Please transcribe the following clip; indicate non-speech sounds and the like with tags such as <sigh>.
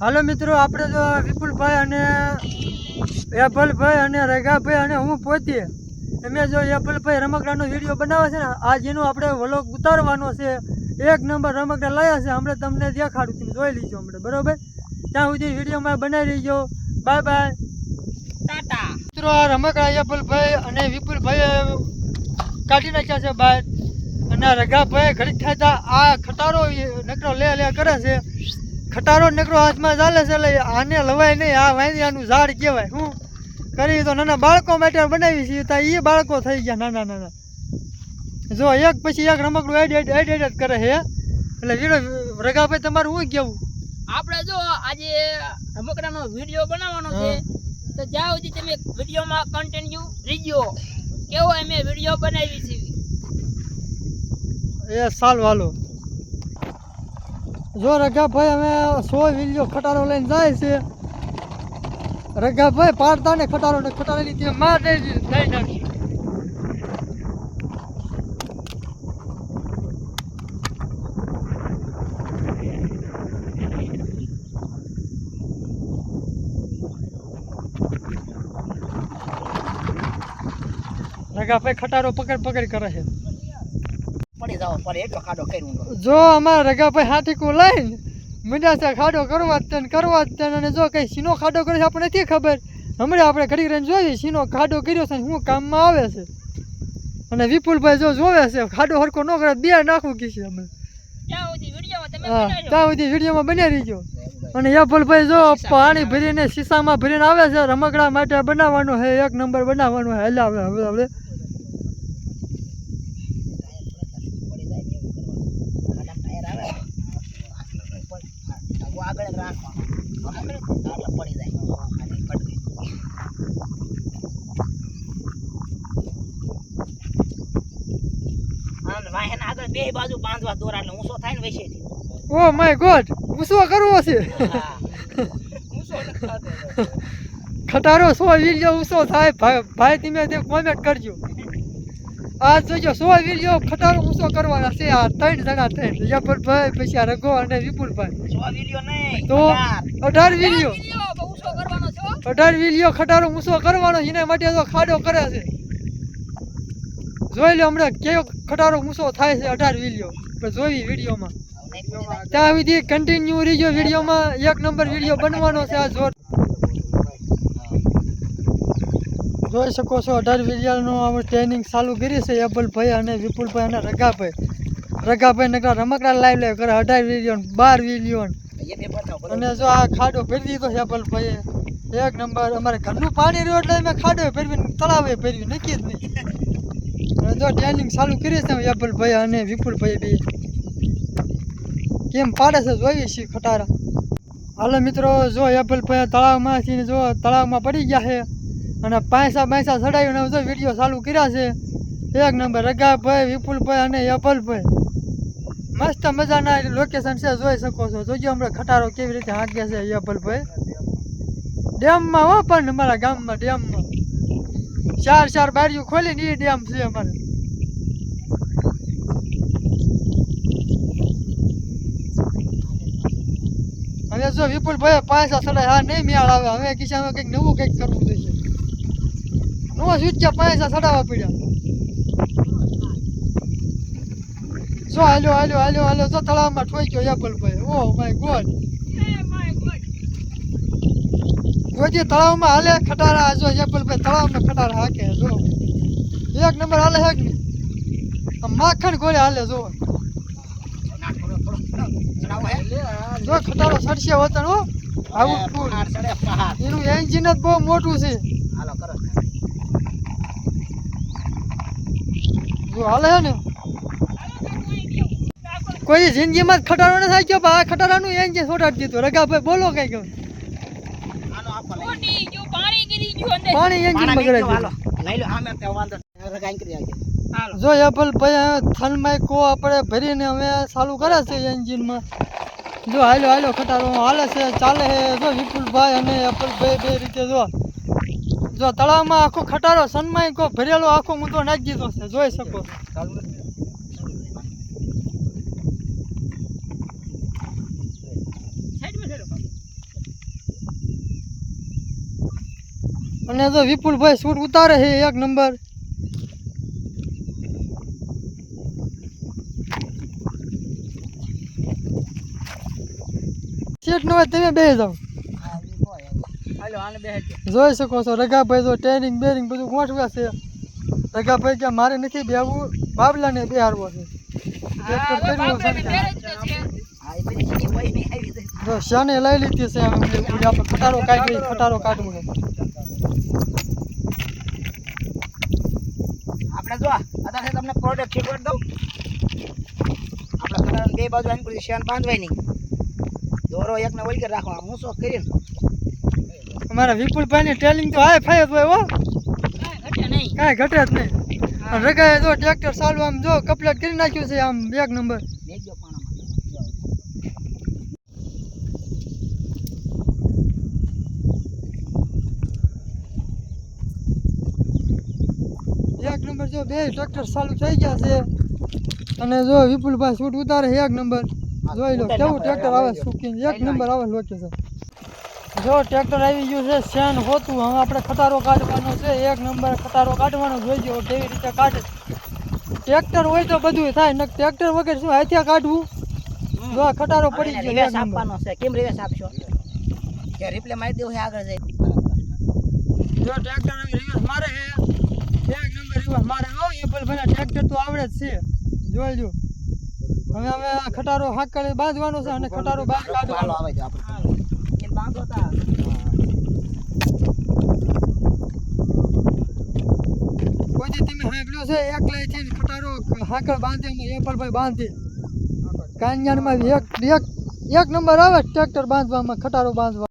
હાલો મિત્રો આપણે તો વિપુલભાઈ અને એભલભાઈ અને રેઘાભાઈ અને હું પોતે. અમે જો એપલભાઈ રમકડાનો વીડિયો બનાવે છે ને આ જેનો આપણે વલોગ ઉતારવાનો છે. એક નંબર રમકડા લાયા છે હમણાં તમને દેખાડું તમે જોઈ લીજો હમણાં બરાબર? ત્યાં સુધી વિડીયોમાં બનાવી લેજો બાય બાય. ટાટા. મિત્રો આ રમકડા એપલભાઈ અને વિપુલભાઈએ કાઢી નાખ્યા છે બહાર. અને રગાભાઈ ઘડીક થાય આ ખટારો નકરો લે લે કરે છે. ખટારો નીકળો હાથમાં ચાલે છે એટલે આને લવાય નહીં. આ વાંદિયાનું ઝાડ કહેવાય. શું કરી તો નાના બાળકો માટે બનાવી છે તો એ બાળકો થઈ ગયા નાના નાના. જો એક પછી એક રમકડું એડ એડ એડ એડ કરે છે. એટલે વીરો રગાભાઈ તમારું શું કેવું? આપણે જો આજે રમકડાનો વીડિયો બનાવવાનો છે તો જ્યાં સુધી તમે વિડીયોમાં કન્ટિન્યુ રહીજો કેવો અમે વીડિયો બનાવી છે? એ સાલ વાલો. જો રઘાભાઈ, અમે સો વિલિયો ખટારો લઈને જાય છે. રઘાભાઈ પાડતા ને ખટારો ને ખટારો ત્યાં માર દઈ દઈ નાખી રગાભાઈ ખટારો પકડ પકડ કરે છે. પડી જાવ પડે એટલો ખાડો કર્યું જો અમારા રગાભાઈ હાથીકું લઈને મીંડા છે ખાડો કરવા જ કરવા જ અને જો કઈ સીનો ખાડો કર્યો છે આપણે નથી ખબર. હમણાં આપણે ઘડી રહીને જોઈએ સીનો ખાડો કર્યો છે શું કામમાં આવે છે. અને વિપુલભાઈ જો જોવે છે ખાડો હરકો ન કરે બે નાખવું કીશે અમે. ત્યાં સુધી વિડીયોમાં બની રહીજો. અને યફુલભાઈ જો પાણી ભરીને શીશામાં ભરીને આવે છે રમકડા માટે બનાવવાનું છે એક નંબર બનાવવાનું છે. એટલે આપણે હવે. આગળ રાખવા પડી જાય. વાહન આગળ બે બાજુ બાંધવા દોરા એટલે ઊંચો થાય ને વૈસે ઓ માય ગોડ ગુસ્સો કરવો છે. ઊંચો. <laughs> ખટારો સો વીડિયો ઉસો થાય ભાઈ ભાઈ તમે તે કોમેન્ટ કરજો. આ જોજો સો વીડિયો ખટારો ઊંચો કરવાના છે આ ત્રણ જણા ત્રણ જબરભાઈ પછી આ રઘો અને વિપુલભાઈ. સો વીડિયો નહીં તો અઢાર. વીડિયો. અઢાર વીડિયો ખટારો ઊંચો કરવાનો એના માટે તો ખાડો કરે છે. જોઈ લો હમણાં કેવો ખટારો ઊંચો થાય છે અઢાર વીડિયો. પણ જોઈ વિડીયોમાં. ત્યાં સુધી કન્ટિન્યુ રહીજો વિડીયોમાં. એક નંબર વીડિયો બનવાનો છે આ જોર જોઈ શકો છો, અઢાર વિડીયોનું અમે ટ્રેનિંગ ચાલુ કરી છે એપલભાઈ અને વિપુલભાઈ અને રગાભાઈ રગાભાઈ નકરા રમકડા લાઈવ લાઈવ કરે અઢાર વિલિયન બાર વિલિયન અને જો આ ખાડો ભરી દીધો છે એપલભાઈએ એક નંબર, અમારે ઘરનું પાણી રહ્યું એટલે અમે ખાડો ભરવી તળાવે ભરવી નક્કી જ નહીં. અને જો ટ્રેનિંગ ચાલુ કરી છે એપલભાઈ અને વિપુલભાઈ બી. કેમ પાડે છે, જોઈએ છીએ ખટારા. હાલો મિત્રો, જો એપલભાઈ તળાવમાંથી જો તળાવમાં પડી ગયા છે અને પૈસા પૈસા ચડાવીને જો વીડિયો ચાલુ કર્યા છે. એક નંબર રગાભાઈ વિપુલભાઈ અને એપલભાઈ મસ્ત મજાના લોકેશન છે, જોઈ શકો છો. જોજો હમણાં ખટારો કેવી રીતે હાંકે છે એપલભાઈ ડેમમાં હો પણ અમારા ગામમાં, ડેમમાં. ચાર ચાર બારીઓ ખોલીને એ ડેમ છે અમારે. હવે જો વિપુલભાઈ પાંચા ચડાય હા, નહીં મેળ આવે. હવે કિસ્સામાં કંઈક નવું કંઈક કરવું જોઈએ નવો સ્વિચ પાંચા ચડાવવા પડ્યા. જો હાલ્યો હાલ્યો હાલ્યો હાલ્યો જો તળાવમાં ઠોક્યો એપલભાઈ ઓ માય ગોડ. જોજે તળાવમાં હાલે ખટારા જો એપલભાઈ તળાવમાં ખટારા હાકે જો. એક નંબર હાલે હેક ને? માખણ ગોળે હાલે જો. જો ખટારો સડશે વતન હો. આવું એનું એન્જિન જ બહુ મોટું છે. જો હાલે છે ને? કોઈ જિંદગીમાં ખટારો ન થાય ગયો આ ખટારાનું એન્જિન છોટાડી દીધું રગાભાઈ બોલો કઈ ગયું પાણી એન્જિન બગડે જો એપલ ભાઈ થનમાં કો આપણે ભરીને હવે ચાલુ કરે છે એન્જિનમાં. જો હાલો હાલો ખટારો હાલે છે ચાલે છે. જો વિપુલભાઈ અને એપલભાઈ બે રીતે જો. જો તળાવમાં આખો ખટારો સન્માઈ કો, ભરેલો આખો મુદ્દો નાખી દીધો છે. જોઈ શકો અને જો વિપુલભાઈ શૂટ ઉતારે છે એક નંબર. શેઠ નો તમે બે જાઓ. જોઈ શકો છો રગાભાઈ જો ટ્રેનિંગ બેરિંગ બધું ગોઠવ્યા છે. રગાભાઈ કે મારે નથી બેહવું બાબલાને બેહારવો છે. જો શાને લઈ લીધી છે અમે આપણે ખટારો કાઢી ખટારો કાઢવો છે. આપણે જો અત્યારે તમને પ્રોડક્ટ શીખવાડ દઉં. આપણે બે બાજુ આની પછી શેન બાંધવાય નહીં દોરો એકને વળગી રાખવા હું શું કરીને અમારા વિપુલભાઈની ટ્રેનિંગ તો હાય ફાય હોય હો. કાંઈ ઘટે જ નહીં. રગાએ જો ટ્રેક્ટર ચાલુ, આમ જો કપલેટ કરી નાખ્યું છે આમ એક નંબર એક નંબર જો બે ટ્રેક્ટર ચાલુ થઈ ગયા છે. અને જો વિપુલભાઈ શૂટ ઉતારે એક નંબર જોઈ લો, કેવું ટ્રેક્ટર આવે સુકીને એક નંબર આવે લોકેશન જો ટ્રેક્ટર આવી ગયું છે શેન હોતું. હવે આપણે ખટારો કાઢવાનો છે. એક નંબર ખટારો કાઢવાનો જોઈજો કેવી રીતે કાઢે. ટ્રેક્ટર હોય તો બધું થાય ને ટ્રેક્ટર વગર શું હાથિયા કાઢવું? જો ખટારો પડી ગયો રિવેસ આપવાનો છે. કેમ રિવેસ આપશો? કે રિપ્લે મારી દેવું છે આગળ જઈ જો ટ્રેક્ટર આવી રિવર્સ મારે છે એક નંબર રિવેસ મારે. હો એ પણ ભલે ટ્રેક્ટર તો આવડે જ છે. જોઈજો હવે હવે ખટારો હાકડે બાંધવાનો છે અને ખટારો બહાર હાલો કાઢવાનો આવે છે આપણે બાંધો કોઈ તમે હાંકડ્યો છે? એકલાય છે ખટારો હાકડ બાંધે એમાં એપલભાઈ બાંધે. એક એક એક નંબર આવે ટ્રેક્ટર બાંધવામાં ખટારો બાંધવા.